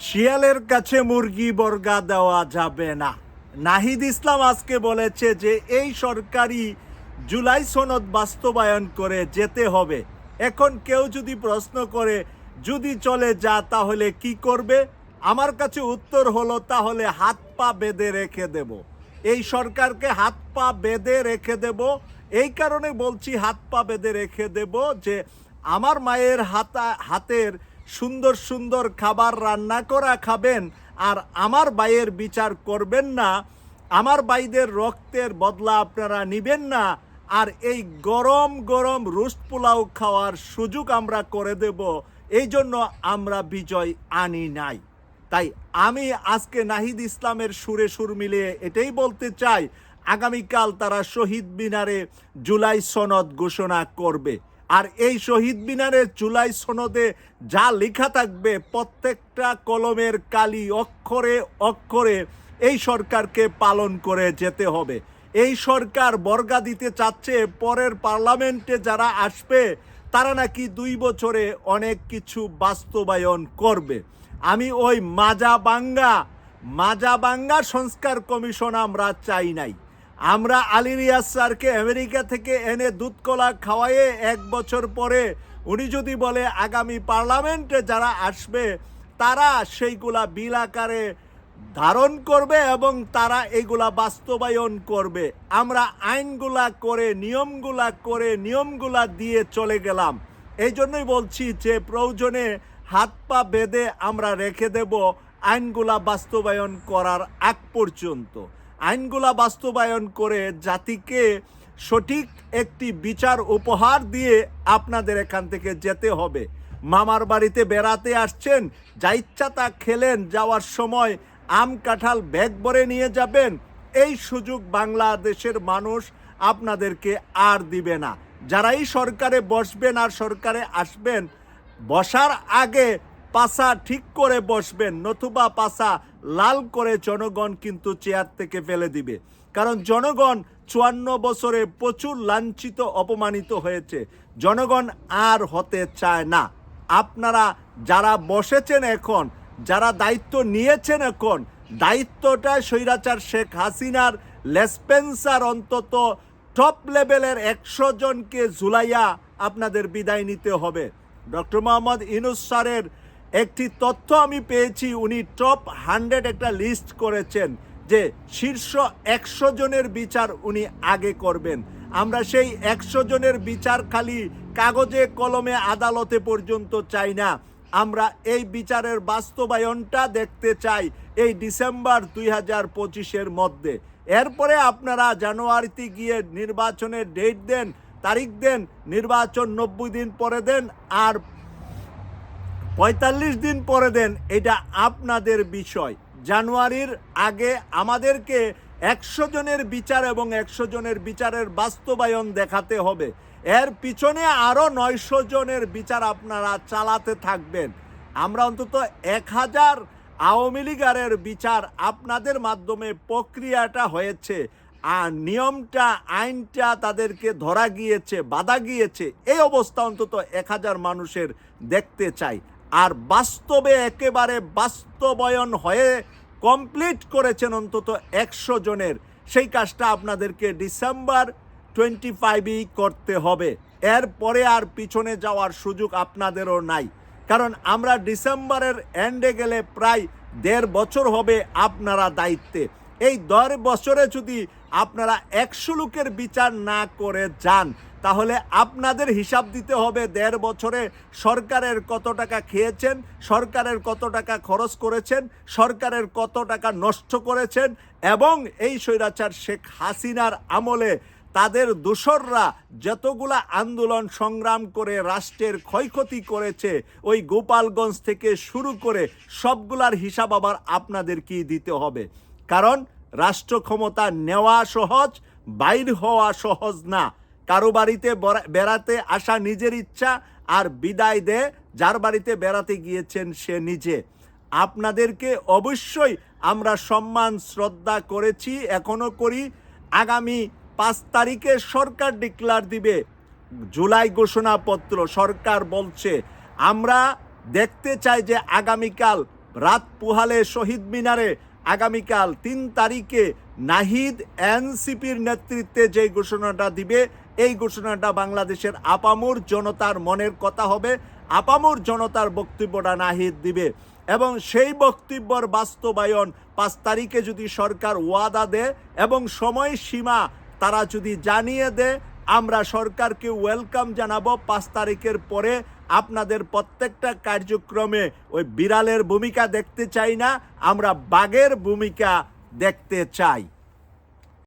শিয়ালের কাছে মুরগি বর্গা দেওয়া যাবে না। নাহিদ ইসলাম আজকে বলেছে যে এই সরকারি জুলাই সনদ বাস্তবায়ন করে যেতে হবে। এখন কেউ যদি প্রশ্ন করে, যদি চলে যা, তাহলে কি করবে? আমার কাছে উত্তর হলো, তাহলে হাত পা বেঁধে রেখে দেব। এই সরকারকে হাত পা বেঁধে রেখে দেব। এই কারণে বলছি হাত পা বেঁধে রেখে দেব যে আমার মায়ের হাতা হাতের সুন্দর সুন্দর খাবার রান্না করা খাবেন আর আমার বাইয়ের বিচার করবেন না, আমার বাইদের রক্তের বদলা আপনারা নিবেন না, আর এই গরম গরম রুস্ট পোলাও খাওয়ার সুযোগ আমরা করে দেব। এই জন্য আমরা বিজয় আনি নাই। তাই আমি আজকে নাহিদ ইসলামের সুরে সুর মিলিয়ে এটাই বলতে চাই, আগামীকাল তারা শহীদ মিনারে জুলাই সনদ ঘোষণা করবে। আর এই শহীদ মিনারের জুলাই সনদে যা লেখা থাকবে প্রত্যেকটা কলমের কালি অক্ষরে অক্ষরে এই সরকারকে পালন করে যেতে হবে। এই সরকার বর্গা দিতে চাচ্ছে, পরের পার্লামেন্টে যারা আসবে, তারা নাকি দুই বছরে অনেক কিছু বাস্তবায়ন করবে। আমি ওই মাজা বাঙ্গা মাজা বাঙ্গা সংস্কার কমিশন আমরা চাই নাই। আমরা আলী রিয়াজ স্যারকে আমেরিকা থেকে এনে দুধ কলা খাওয়াইয়ে এক বছর পরে উনি যদি বলে আগামী পার্লামেন্টে যারা আসবে, তারা সেইগুলা বিল আকারে ধারণ করবে এবং তারা এগুলা বাস্তবায়ন করবে। আমরা আইনগুলা করে, নিয়মগুলা করে, নিয়মগুলা দিয়ে চলে গেলাম। এই জন্যই বলছি যে প্রয়োজনে হাত পা বেঁধে আমরা রেখে দেব আইনগুলা বাস্তবায়ন করার আগ পর্যন্ত। আইনগুলা বাস্তবায়ন করে জাতিকে সঠিক একটি বিচার উপহার দিয়ে আপনাদের এখান থেকে যেতে হবে। মামার বাড়িতে বেড়াতে আসছেন যা ইচ্ছা তা খেলেন, যাওয়ার সময় আম কাঁঠাল ব্যাগ ভরে নিয়ে যাবেন। এই সুযোগ বাংলাদেশের মানুষ আপনাদেরকে আর দিবে না। যারাই সরকারে বসবেন আর সরকারে আসবেন, বসার আগে পাশা ঠিক করে বসবেন, নতুবা পাশা লাল করে জনগণ কিন্তু চেয়ার থেকে ফেলে দিবে। কারণ জনগণ চুয়ান্ন বছরে প্রচুর লাঞ্ছিত, অপমানিত হয়েছে। জনগণ আর হতে চায় না। আপনারা যারা বসেছেন এখন, যারা দায়িত্ব নিয়েছেন এখন, দায়িত্বটা স্বৈরাচার শেখ হাসিনার লেসপেন্সার অন্তত টপ লেভেলের একশো জনকে ঝুলাইয়া আপনাদের বিদায় নিতে হবে। ডক্টর মোহাম্মদ ইনুস স্যারের একটি তথ্য আমি পেয়েছি, উনি টপ হান্ড্রেড একটা লিস্ট করেছেন যে শীর্ষ একশো জনের বিচার উনি আগে করবেন। আমরা সেই একশো জনের বিচার খালি কাগজে, কলমে, আদালতে পর্যন্ত চাই না। আমরা এই বিচারের বাস্তবায়নটা দেখতে চাই এই ডিসেম্বর দুই হাজার পঁচিশের মধ্যে। এরপরে আপনারা জানুয়ারিতে গিয়ে নির্বাচনের ডেট দেন, তারিখ দেন, নির্বাচন নব্বই দিন পরে দেন, আর পঁয়তাল্লিশ দিন পরে দেন, এটা আপনাদের বিষয়। জানুয়ারির আগে আমাদেরকে একশো জনের বিচার এবং একশো জনের বিচারের বাস্তবায়ন দেখাতে হবে। এর পিছনে আরও নয়শো জনের বিচার আপনারা চালাতে থাকবেন। আমরা অন্তত এক হাজার আওয়ামী লীগারের বিচার আপনাদের মাধ্যমে প্রক্রিয়াটা হয়েছে, আর নিয়মটা, আইনটা তাদেরকে ধরা গিয়েছে, বাধা গিয়েছে, এই অবস্থা অন্তত এক হাজার মানুষের দেখতে চাই। আর বাস্তবে একেবারে বাস্তবায়ন হয়ে কমপ্লিট করেছেন অন্তত একশো জনের। সেই কাজটা আপনাদেরকে ডিসেম্বর টোয়েন্টি ফাইভেই করতে হবে। এরপরে আর পিছনে যাওয়ার সুযোগ আপনাদেরও নাই। কারণ আমরা ডিসেম্বরের এন্ডে গেলে প্রায় দেড় বছর হবে আপনারা দায়িত্বে। এই দেড় বছরে যদি আপনারা একশো লোকের বিচার না করে যান তাহলে আপনাদের হিসাব দিতে হবে দেড় বছরে সরকারের কত টাকা খেয়েছেন, সরকারের কত টাকা খরচ করেছেন, সরকারের কত টাকা নষ্ট করেছেন এবং এই স্বৈরাচার শেখ হাসিনার আমলে তাদের দোসররা যতগুলা আন্দোলন সংগ্রাম করে রাষ্ট্রের ক্ষয়ক্ষতি করেছে, ওই গোপালগঞ্জ থেকে শুরু করে সবগুলার হিসাব আবার আপনাদেরকেই দিতে হবে। কারণ রাষ্ট্র ক্ষমতা নেওয়া সহজ, বাইর হওয়া সহজ না। কারও বাড়িতে বেড়াতে আসা নিজের ইচ্ছা আর বিদায় দে, যার বাড়িতে বেড়াতে গিয়েছেন সে নিজে। আপনাদেরকে অবশ্যই আমরা সম্মান, শ্রদ্ধা করেছি, এখনও করি। আগামী পাঁচ তারিখে সরকার ডিক্লার দিবে, জুলাই ঘোষণাপত্র, সরকার বলছে। আমরা দেখতে চাই যে আগামীকাল রাত পুহালে শহীদ মিনারে আগামীকাল তিন তারিখে নাহিদ এনসিপির নেতৃত্বে যে ঘোষণাটা দিবে এই ঘোষণাটা বাংলাদেশের আপামুর জনতার মনের কথা হবে, আপামুর জনতার বক্তব্যটা নাহিদ দিবে। এবং সেই বক্তব্যর বাস্তবায়ন পাঁচ তারিখে যদি সরকার ওয়াদা দেয় এবং সময়সীমা তারা যদি জানিয়ে দেয়, আমরা সরকারকে ওয়েলকাম জানাব। পাঁচ তারিখের পরে আপনাদের প্রত্যেকটা কার্যক্রমে ওই বিড়ালের ভূমিকা দেখতে চাই না, আমরা বাঘের ভূমিকা দেখতে চাই।